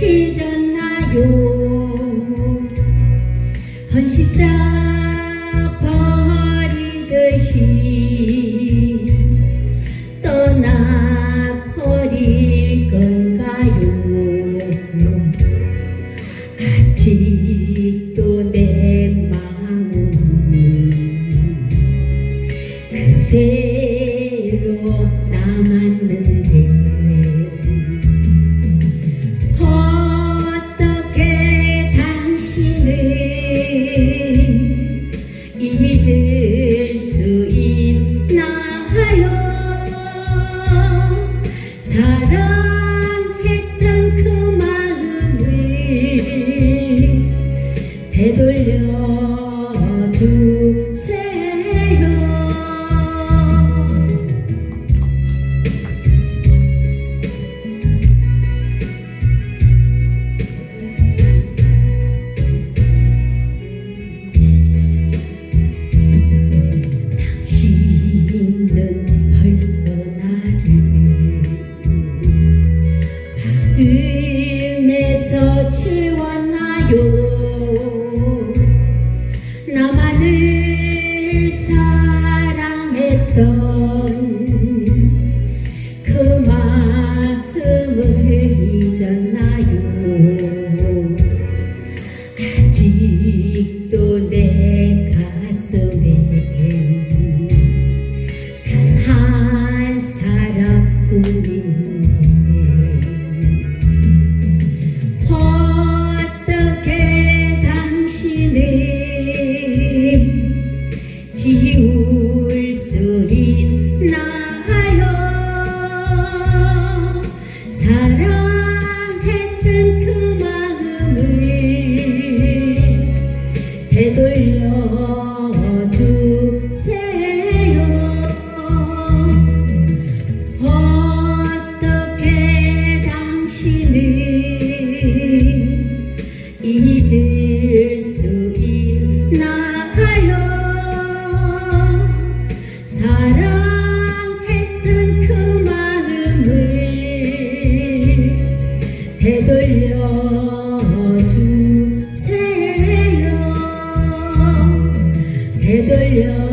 잊었나요? 헌신자 버리듯이 떠나버릴 건가요? 아직도 내 잊을 수 있나요? 사랑했던 그 마음을 되돌려주세요. 되돌려주세요.